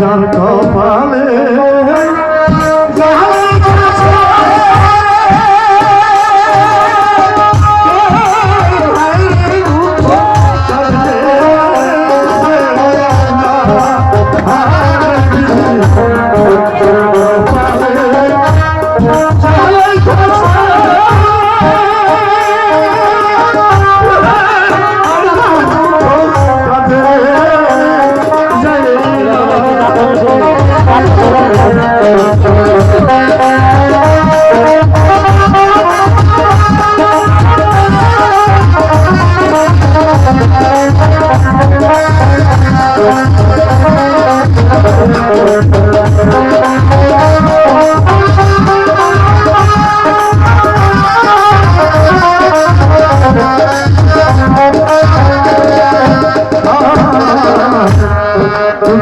যার কপালে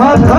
মাথা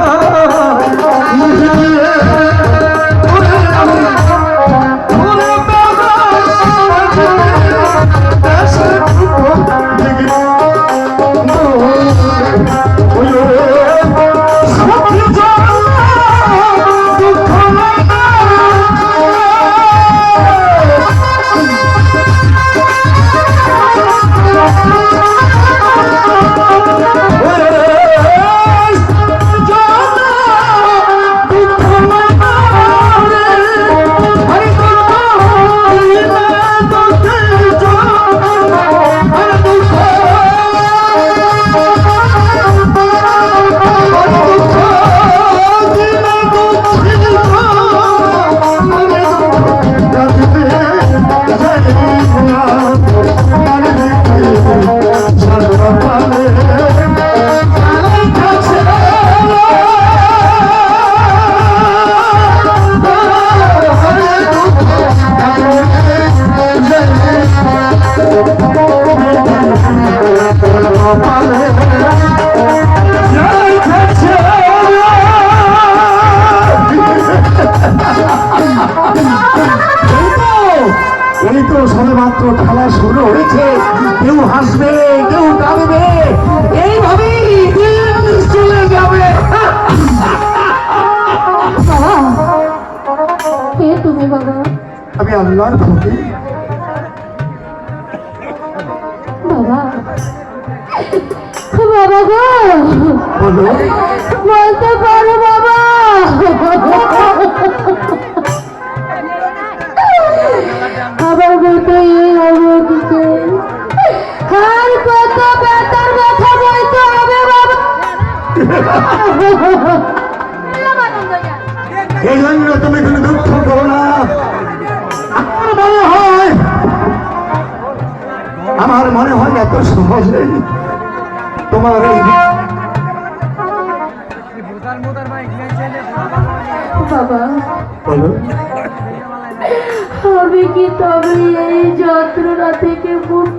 কেউ হাসবে কেউ কাঁদবে এইভাবেই দিন চলে যাবে। কে তুমি বাবা? আমি আল্লাহর ফকির। বাবা। বাবা গো। বলো। এই জন্য তুমি কোনো দুঃখ করো না। আমার মনে হয় আমার মনে হয় এত সহজেই তোমার এই বাবা বলো। আমি কি তবে এই যন্ত্রণা থেকে মুক্তি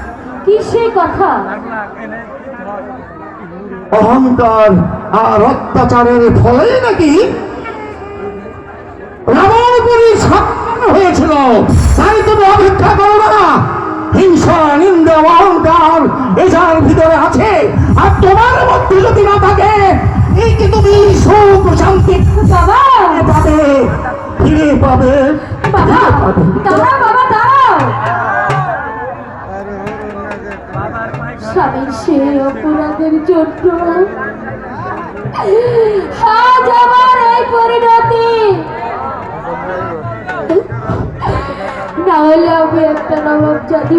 কি সেই কথা? অহংকার আর অত্যাচারের ফলেই নাকি রাবণপুরী সম্পন্ন হয়েছিল। তাই তুমি অপেক্ষা করো না। হিংসা নিন্দা অহংকার এ যার ভিতরে আছে। আর তোমার মধ্যে যদি না থাকে এই কি তুমি সুখ শান্তি বাবা! পাবে? ফিরে পাবে। বাবা বাবা! স্বামীর সেই অপরাধের জন্য আজ আমার এই পরিণতি। না হলে আমি একটা নবাব জাতি